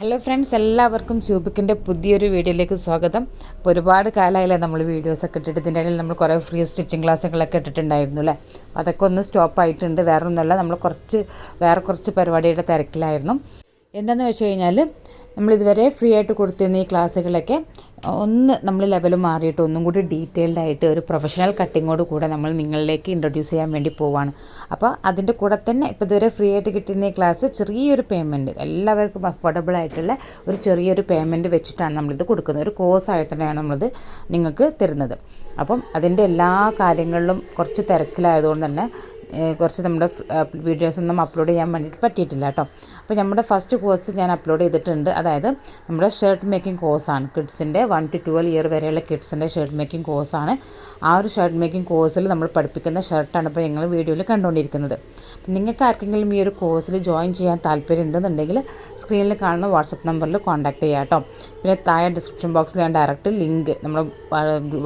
Hello friends എല്ലാവർക്കും ശൂബിക്കിന്റെ പുതിയൊരു വീഡിയോയിലേക്ക് സ്വാഗതം. അപ്പോൾ ഒരുപാട് കാലമായില്ലേ നമ്മൾ വീഡിയോസൊക്കെ ഇട്ടിട്ട്. ഇതിന്റെ ഇടയിൽ നമ്മൾ കുറേ ഫ്രീ സ്റ്റിച്ചിങ് ക്ലാസ്സുകളൊക്കെ ഇട്ടിട്ടുണ്ടായിരുന്നു അല്ലേ? അപ്പോൾ അതൊക്കെ ഒന്ന് സ്റ്റോപ്പ് ആയിട്ടുണ്ട്. വേറെ ഒന്നുമല്ല നമ്മൾ കുറച്ച് വേറെ കുറച്ച് പരിപാടിയുടെ തിരക്കിലായിരുന്നു. എന്താണെന്ന് വെച്ച് കഴിഞ്ഞാൽ നമ്മളിതുവരെ ഫ്രീ ആയിട്ട് കൊടുത്തിരുന്ന ഈ ക്ലാസ്സുകളൊക്കെ ഒന്ന് നമ്മൾ ലെവൽ മാറിയിട്ട് ഒന്നും കൂടി ഡീറ്റെയിൽഡ് ആയിട്ട് ഒരു പ്രൊഫഷണൽ കട്ടിങ്ങോട് കൂടെ നമ്മൾ നിങ്ങളിലേക്ക് ഇൻട്രൊഡ്യൂസ് ചെയ്യാൻ വേണ്ടി പോവാണ്. അപ്പോൾ അതിന്റെ കൂടെ തന്നെ ഇപ്പോൾ ഇതുവരെ ഫ്രീ ആയിട്ട് കിട്ടുന്ന ക്ലാസ് ചെറിയൊരു പേയ്മെന്റ് എല്ലാവർക്കും അഫോർഡബിൾ ആയിട്ടുള്ള ഒരു ചെറിയൊരു പേയ്മെന്റ് വെച്ചിട്ടാണ് നമ്മളിത് കൊടുക്കുന്നത്. ഒരു കോഴ്സ് കോഴ്സായിട്ട് തന്നെയാണ് നമ്മളിത് നിങ്ങൾക്ക് തരുന്നത്. അപ്പം അതിന്റെ എല്ലാ കാര്യങ്ങളിലും കുറച്ച് തിരക്കിലായതുകൊണ്ട് തന്നെ കുറച്ച് നമ്മുടെ വീഡിയോസൊന്നും അപ്ലോഡ് ചെയ്യാൻ വേണ്ടിയിട്ട് പറ്റിയിട്ടില്ല കേട്ടോ അപ്പോൾ നമ്മുടെ ഫസ്റ്റ് കോഴ്സ് ഞാൻ അപ്ലോഡ് ചെയ്തിട്ടുണ്ട്. അതായത് നമ്മുടെ ഷർട്ട് മേക്കിംഗ് കോഴ്സാണ് കിഡ്സിന്റെ വൺ ടു ട്വൽവ് ഇയർ വരെയുള്ള കിഡ്സിന്റെ ഷർട്ട് മേക്കിംഗ് കോഴ്സാണ് ആ ഒരു ഷർട്ട് മേക്കിംഗ് കോഴ്സിൽ നമ്മൾ പഠിപ്പിക്കുന്ന ഷർട്ടാണ് ഇപ്പോൾ ഞങ്ങൾ വീഡിയോയിൽ കണ്ടുകൊണ്ടിരിക്കുന്നത് നിങ്ങൾക്ക് ആർക്കെങ്കിലും ഈ ഒരു കോഴ്സിൽ ജോയിൻ ചെയ്യാൻ താല്പര്യം ഉണ്ടെന്നുണ്ടെങ്കിൽ സ്ക്രീനിൽ കാണുന്ന വാട്സപ്പ് നമ്പറിൽ കോൺടാക്ട് ചെയ്യാം കേട്ടോ പിന്നെ താഴെ ഡിസ്ക്രിപ്ഷൻ ബോക്സിൽ ഞാൻ ഡയറക്റ്റ് ലിങ്ക് നമ്മുടെ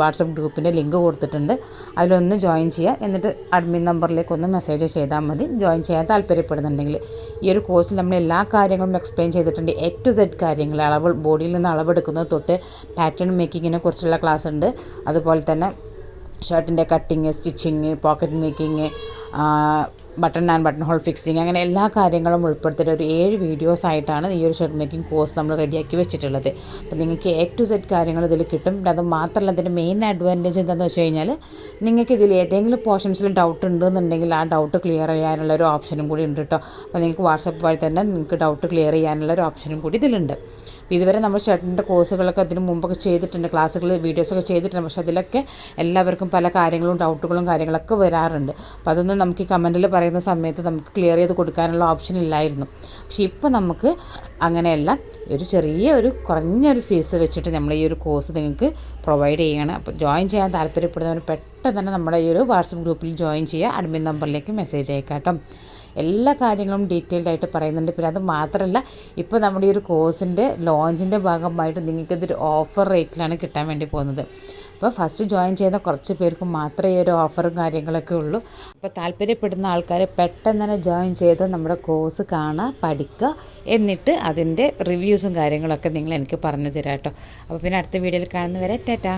വാട്സപ്പ് ഗ്രൂപ്പിന്റെ ലിങ്ക് കൊടുത്തിട്ടുണ്ട്. അതിലൊന്ന് ജോയിൻ ചെയ്യുക എന്നിട്ട് അഡ്മിൻ നമ്പറിലേക്ക് ഒന്ന് മെസ്സേജ് ചെയ്താൽ മതി. ജോയിൻ ചെയ്യാൻ താല്പര്യപ്പെടുന്നുണ്ടെങ്കിൽ. ഈ ഒരു കോഴ്സിൽ നമ്മൾ എല്ലാ കാര്യങ്ങളും എക്സ്പ്ലെയിൻ ചെയ്തിട്ടുണ്ട്. എ ടു സെഡ് കാര്യങ്ങൾ അളവ് ബോഡിയിൽ നിന്ന് അളവെടുക്കുന്നത് തൊട്ട് പാറ്റേൺ മേക്കിങ്ങിനെ കുറിച്ചുള്ള ക്ലാസ് ഉണ്ട്. അതുപോലെ തന്നെ ഷർട്ടിന്റെ cutting stitching pocket making button and button hole fixing അങ്ങനെ എല്ലാ കാര്യങ്ങളും ഉൾപ്പെടുത്തിയിട്ട് ഒരു ഏഴ് വീഡിയോസ് ആയിട്ടാണ് ഈ ഒരു ഷർട്ട് മേക്കിംഗ് കോഴ്സ് നമ്മൾ റെഡിയാക്കി വെച്ചിട്ടുള്ളത്. അപ്പോൾ നിങ്ങൾക്ക് എ ടു സെറ്റ് കാര്യങ്ങൾ ഇതിൽ കിട്ടും. അത് മാത്രമല്ല ഇതിന്റെ മെയിൻ അഡ്വാന്റേജ് എന്താണെന്ന് വെച്ച് കഴിഞ്ഞാൽ നിങ്ങൾക്ക് ഇതിൽ ഏതെങ്കിലും പോർഷൻസിൽ ഡൗട്ട് ഉണ്ടെന്നുണ്ടെങ്കിൽ ആ ഡൗട്ട് ക്ലിയർ ചെയ്യാനുള്ള ഒരു ഓപ്ഷനും കൂടി ഉണ്ട് കേട്ടോ അപ്പോൾ നിങ്ങൾക്ക് വാട്സപ്പ് വഴി തന്നെ നിങ്ങൾക്ക് ഡൗട്ട് ക്ലിയർ ചെയ്യാനുള്ള ഒരു ഓപ്ഷനും കൂടി ഇതിലുണ്ട്. ഇതുവരെ നമ്മൾ ചേട്ടന്റെ കോഴ്സുകളൊക്കെ അതിന് മുമ്പൊക്കെ ചെയ്തിട്ടുണ്ട് ക്ലാസ്സുകൾ വീഡിയോസൊക്കെ ചെയ്തിട്ടുണ്ട്. പക്ഷേ അതിലൊക്കെ എല്ലാവർക്കും പല കാര്യങ്ങളും ഡൗട്ടുകളും കാര്യങ്ങളൊക്കെ വരാറുണ്ട്. അപ്പോൾ അതൊന്നും നമുക്ക് ഈ കമന്റിൽ പറയുന്ന സമയത്ത് നമുക്ക് ക്ലിയർ ചെയ്ത് കൊടുക്കാനുള്ള ഓപ്ഷൻ ഇല്ലായിരുന്നു. പക്ഷേ ഇപ്പോൾ നമുക്ക് അങ്ങനെയല്ല. ഒരു ചെറിയ ഒരു കുറഞ്ഞൊരു ഫീസ് വെച്ചിട്ട് നമ്മൾ ഈ ഒരു കോഴ്സ് നിങ്ങൾക്ക് പ്രൊവൈഡ് ചെയ്യണം. അപ്പോൾ ജോയിൻ ചെയ്യാൻ താല്പര്യപ്പെടുന്നവർ പെട്ടെന്ന് തന്നെ നമ്മുടെ ഈ ഒരു വാട്സപ്പ് ഗ്രൂപ്പിൽ ജോയിൻ ചെയ്യുക. അഡ്മിൻ നമ്പറിലേക്ക് മെസ്സേജ് അയക്കാട്ടോ എല്ലാ കാര്യങ്ങളും ഡീറ്റെയിൽഡ് ആയിട്ട് പറയുന്നുണ്ട്. പിന്നെ അത് മാത്രമല്ല ഇപ്പോൾ നമ്മുടെ ഈ ഒരു കോഴ്സിന്റെ ലോഞ്ചിന്റെ ഭാഗമായിട്ട് നിങ്ങൾക്ക് ഇതൊരു ഓഫർ റേറ്റിലാണ് കിട്ടാൻ വേണ്ടി പോകുന്നത്. അപ്പോൾ ഫസ്റ്റ് ജോയിൻ ചെയ്യുന്ന കുറച്ച് പേർക്ക് മാത്രമേ ഈ ഒരു ഓഫറും കാര്യങ്ങളൊക്കെ ഉള്ളൂ. അപ്പോൾ താല്പര്യപ്പെടുന്ന ആൾക്കാർ പെട്ടെന്ന് തന്നെ ജോയിൻ ചെയ്ത് നമ്മുടെ കോഴ്സ് കാണുക പഠിക്കുക എന്നിട്ട് അതിന്റെ റിവ്യൂസും കാര്യങ്ങളൊക്കെ നിങ്ങൾ എനിക്ക് പറഞ്ഞു തരാം കേട്ടോ. അപ്പോൾ പിന്നെ അടുത്ത വീഡിയോയിൽ കാണുന്നവരെ ടാറ്റാ.